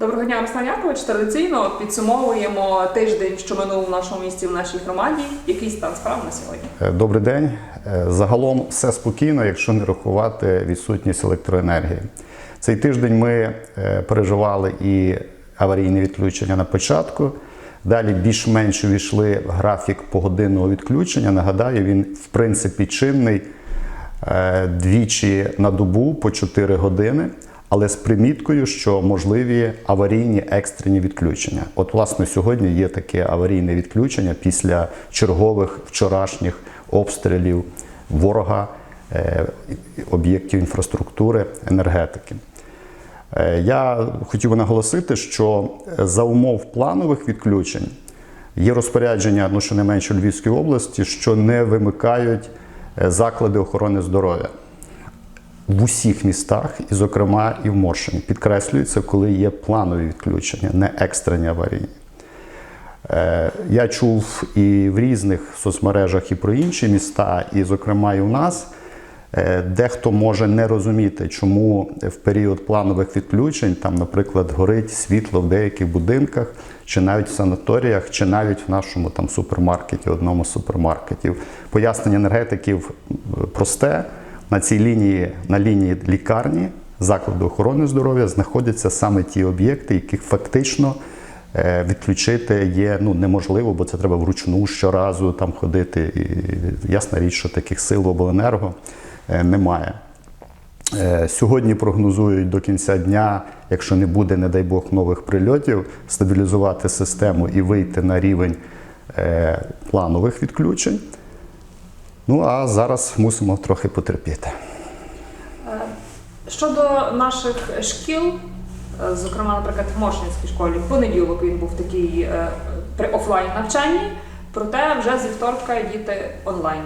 Доброго дня, Руслан Якович. Традиційно підсумовуємо тиждень, що минув в нашому місті в нашій громаді. Який стан справ на сьогодні? Е, Добрий день. Е, Загалом все спокійно, якщо не рахувати відсутність електроенергії. Цей тиждень ми е, переживали і аварійне відключення на початку. Далі більш-менш увійшли в графік погодинного відключення. Нагадаю, він в принципі чинний двічі на добу по 4 години, але з приміткою, що можливі аварійні екстрені відключення. От, власне, сьогодні є таке аварійне відключення після чергових вчорашніх обстрілів ворога е, об'єктів інфраструктури, енергетики. Е, Я хотів би наголосити, що за умов планових відключень є розпорядження, ну щонайменше у Львівській області, що не вимикають е, заклади охорони здоров'я в усіх містах, і, зокрема, і в Моршині. Підкреслюється, коли є планові відключення, не екстрені аварійні. Е, Я чув і в різних соцмережах і про інші міста, і, зокрема, і у нас. Е, Дехто може не розуміти, чому в період планових відключень, там, наприклад, горить світло в деяких будинках, чи навіть в санаторіях, чи навіть в нашому там супермаркеті, одному з супермаркетів. Пояснення енергетиків просте. На цій лінії, на лінії лікарні, закладу охорони здоров'я знаходяться саме ті об'єкти, яких фактично е, відключити є ну, неможливо, бо це треба вручну щоразу там ходити. І ясна річ, що таких сил в обленерго е, немає. Е, Сьогодні прогнозують до кінця дня, якщо не буде, не дай Бог, нових прильотів, стабілізувати систему і вийти на рівень планових відключень. Ну а зараз мусимо трохи потерпіти. Е, Щодо наших шкіл, е, зокрема, наприклад, в Моршинській школі, в понеділок він був такий е, при офлайн навчанні, проте вже зі вторка діти онлайн.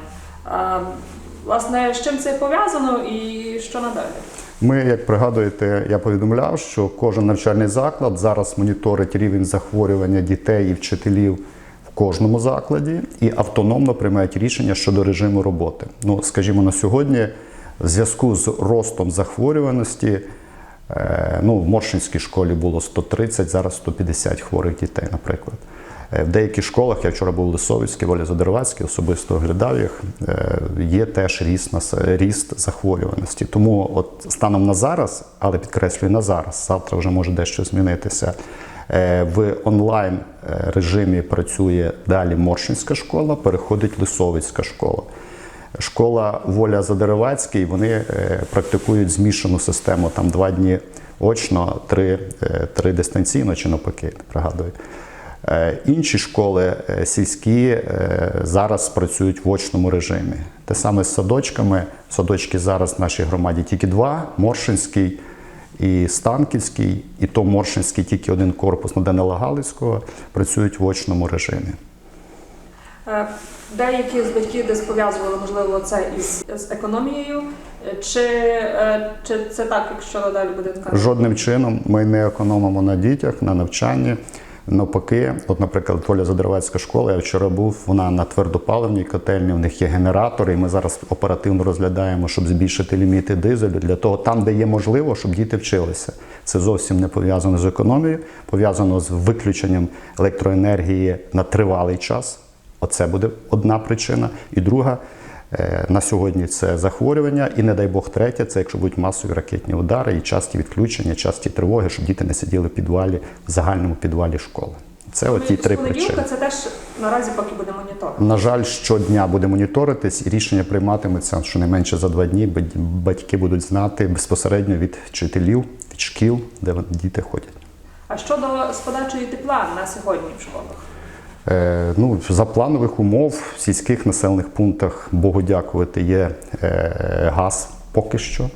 Власне, з чим це пов'язано і що надалі? Ми, як пригадуєте, я повідомляв, що кожен навчальний заклад зараз моніторить рівень захворювання дітей і вчителів кожному закладі і автономно приймають рішення щодо режиму роботи. Ну, скажімо, на сьогодні, в зв'язку з ростом захворюваності, е, ну, в Моршинській школі було 130, зараз 150 хворих дітей, наприклад. Е, В деяких школах, я вчора був у Лисовицькій, Волі Задервацькій, особисто оглядав їх, е, є теж ріст, ріст захворюваності. Тому от станом на зараз, але підкреслюю на зараз, завтра вже може дещо змінитися. Е, В онлайн е, режимі працює далі Моршинська школа, переходить Лисовицька школа. Школа Воля Задеревацький, вони е, практикують змішану систему, там два дні очно, три, три дистанційно чи навпаки, пригадую. Інші школи сільські зараз працюють в очному режимі. Те саме з садочками. Садочки зараз в нашій громаді тільки два: Моршинський і Станківський, і то Моршинський тільки один корпус на Данила Галицького працюють в очному режимі. Е, Деякі з батьків десь пов'язували, можливо, це із з економією. Чи, е, чи це так, якщо надалі буде така? Жодним чином ми не економимо на дітях, на навчанні. Навпаки, от, наприклад, Воля Задервацька школа, я вчора був, вона на твердопаливній котельні, в них є генератори, і ми зараз оперативно розглядаємо, щоб збільшити ліміти дизелю для того, там, де є можливо, щоб діти вчилися. Це зовсім не пов'язано з економією, пов'язано з виключенням електроенергії на тривалий час. Оце буде одна причина. І друга на сьогодні це захворювання, і не дай Бог третя, це якщо будуть масові ракетні удари і часті відключення, часті тривоги, щоб діти не сиділи в підвалі, в загальному підвалі школи. Це Ну, оті три причини. це теж наразі поки буде моніторинг. На жаль, щодня буде моніторитись, і рішення прийматиметься щонайменше за два дні. Бать- Батьки будуть знати безпосередньо від вчителів, від шкіл, де діти ходять. А щодо з подачею тепла на сьогодні в школах? Е, Ну, за планових умов в сільських населених пунктах, Богу дякувати, є е, газ поки що.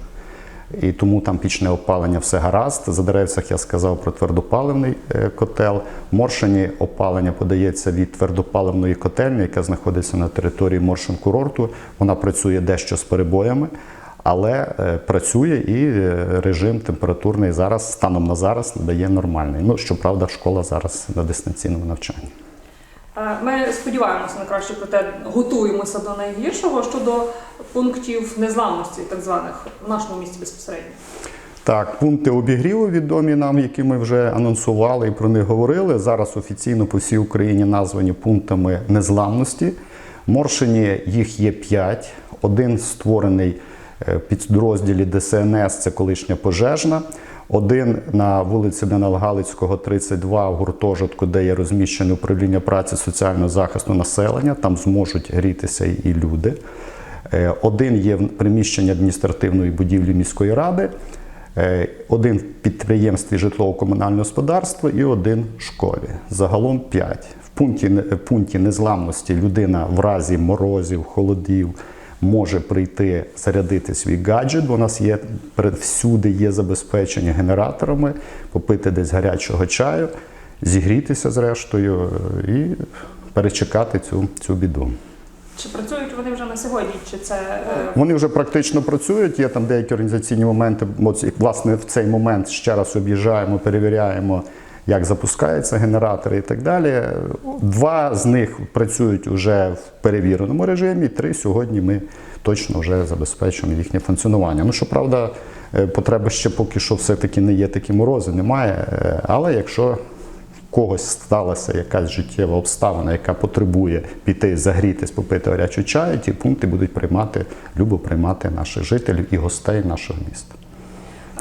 І тому там пічне опалення все гаразд. За деревцях я сказав про твердопаливний е, котел. В Моршині опалення подається від твердопаливної котельні, яка знаходиться на території Моршин курорту. Вона працює дещо з перебоями, але працює і режим температурний зараз, станом на зараз, надає нормальний. Ну, щоправда, школа зараз на дистанційному навчанні. Е, Ми сподіваємося на краще, проте готуємося до найгіршого щодо пунктів незламності, так званих в нашому місті безпосередньо. Так, пункти обігріву відомі нам, які ми вже анонсували і про них говорили. Зараз офіційно по всій Україні названі пунктами незламності. Моршині їх є п'ять. Один створений е, підрозділі ДСНС, це колишня пожежна. Один на вулиці Данила Галицького, 32 в гуртожитку, де є розміщене управління праці соціального захисту населення. Там зможуть грітися і люди. Е, Один є в приміщенні адміністративної будівлі міської ради, е, один в підприємстві житлово-комунального господарства і один в школі. Загалом п'ять. В пункті, в пункті незламності людина в разі морозів, холодів може прийти зарядити свій гаджет, бо у нас є всюди є забезпечення генераторами, попити десь гарячого чаю, зігрітися зрештою е, і перечекати цю, цю біду. Чи працюють вони вже на сьогодні? Чи це е, Вони вже практично працюють. Є там деякі організаційні моменти. Власне, в цей момент ще раз об'їжджаємо, перевіряємо, як запускаються генератори і так далі. Два з них працюють вже в перевіреному режимі. Три сьогодні ми точно вже забезпечуємо їхнє функціонування. Ну, щоправда, е, потреби ще поки що все-таки не є такі морози, немає. Е, Але якщо в когось сталася якась життєва обставина, яка потребує піти загрітись, попити гарячу чаю, ті пункти будуть приймати, любо приймати наших жителів і гостей нашого міста.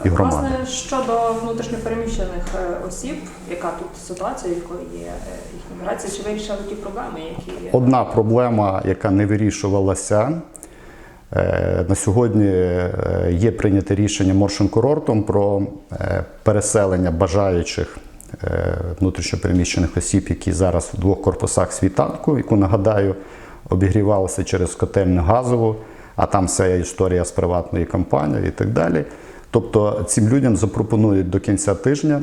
І громади. власне щодо внутрішньопереміщених е, осіб, яка тут ситуація, якою є е, їхня міграція, чи вирішили ті проблеми, які є? Одна проблема, яка не вирішувалася. е, На сьогодні є прийняте рішення Моршин-курортом про переселення бажаючих внутрішньопереміщених осіб, які зараз в двох корпусах світанку, яку нагадаю, обігрівалася через котельну газову, а там вся історія з приватної компанії і так далі. Тобто цим людям запропонують до кінця тижня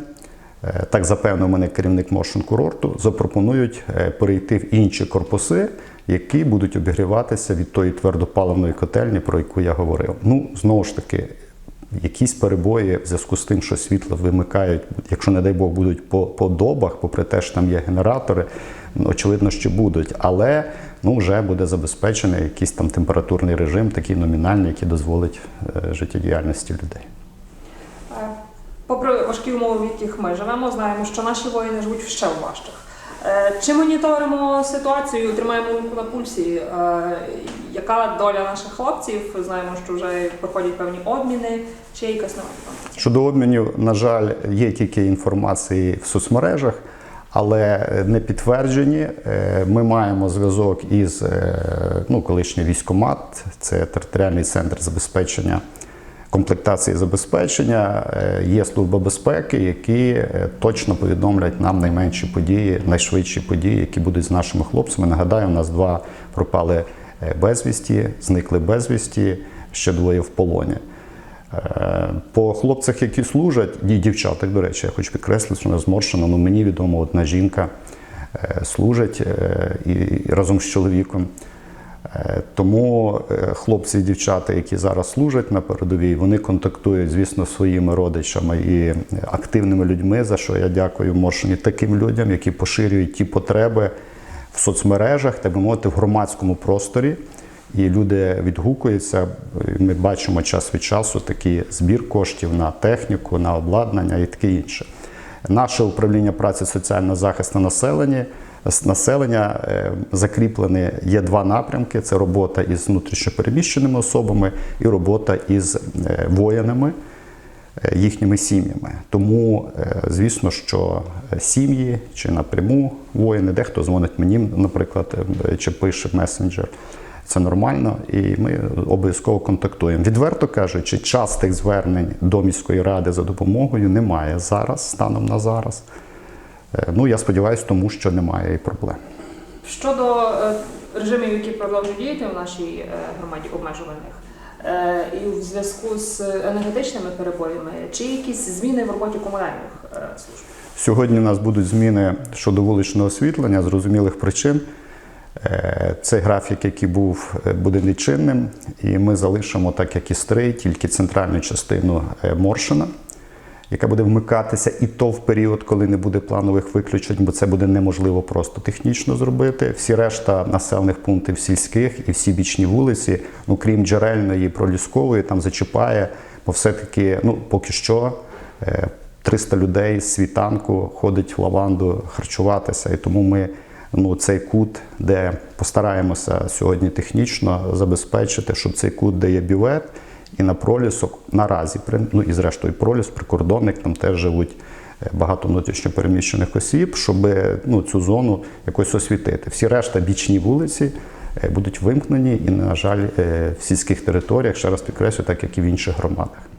Е, Так запевнив мене керівник Мошен курорту, запропонують е, перейти в інші корпуси, які будуть обігріватися від тої твердопаливної котельні, про яку я говорив. Ну, знову ж таки, якісь перебої в зв'язку з тим, що світло вимикають, якщо, не дай Бог, будуть по, по добах, попри те, що там є генератори, ну, очевидно, що будуть. Але ну, вже буде забезпечений якийсь там температурний режим, такий номінальний, який дозволить е, життєдіяльності людей. Е, Попри важкі умови, в яких ми живемо, знаємо, що наші воїни живуть ще в важчих. Е, Чи моніторимо ситуацію, тримаємо руку на пульсі? Яка доля наших хлопців? Знаємо, що вже проходять певні обміни, чи є якась нова інформація? Щодо обмінів, на жаль, є тільки інформації в соцмережах, але не підтверджені. Е, Ми маємо зв'язок із е, ну, колишній військомат, це територіальний центр забезпечення. Комплектації забезпечення Е, є служба безпеки, які точно повідомлять нам найменші події, найшвидші події, які будуть з нашими хлопцями. Нагадаю, у нас два пропали безвісті, зникли безвісті, ще двоє в полоні. По хлопцях, які служать, і дівчатах, до речі, я хочу підкреслити, що вона зморшена. Ну, мені відомо, одна жінка е, служить е, і разом з чоловіком. Е, Тому хлопці і дівчата, які зараз служать на передовій, вони контактують, звісно, своїми родичами і активними людьми, за що я дякую Моршині таким людям, які поширюють ті потреби в соцмережах, так би мовити, в громадському просторі. І люди відгукуються. Ми бачимо час від часу такий збір коштів на техніку, на обладнання і таке інше. Наше управління праці соціального захисту населення населення закріплені є два напрямки: це робота із внутрішньопереміщеними особами і робота із е, воїнами, е, їхніми сім'ями. Тому, е, звісно, що сім'ї чи напряму воїни, дехто дзвонить мені, наприклад, чи пише месенджер. Це нормально, і ми обов'язково контактуємо. Відверто кажучи, частих звернень до міської ради за допомогою немає зараз, станом на зараз. Е, Ну, я сподіваюся, тому що немає і проблем. Щодо е, режимів, які продовжують діяти в нашій е, громаді обмежуваних, і в зв'язку з енергетичними перебоями, чи якісь зміни в роботі комунальних служб? Сьогодні у нас будуть зміни щодо вуличного освітлення, з зрозумілих причин. Е, Цей графік, який був, е, буде нечинним, і ми залишимо, так як і стрий, тільки центральну частину е, Моршина, яка буде вмикатися, і то в період, коли не буде планових виключень, бо це буде неможливо просто технічно зробити. Всі решта населених пунктів сільських і всі бічні вулиці, ну крім джерельної проліскової, там зачіпає Бо все-таки, ну, поки що, е, 300 людей з світанку ходить в лаванду харчуватися, і тому ми ну, цей кут, де постараємося сьогодні технічно забезпечити, щоб цей кут, де є бювет, і на пролісок наразі, ну і зрештою проліс, прикордонник, там теж живуть е, багато внутрішньопереміщених осіб, щоб ну, цю зону якось освітити. Всі решта бічні вулиці е, будуть вимкнені і, на жаль, е, в сільських територіях, ще раз підкреслю, так як і в інших громадах.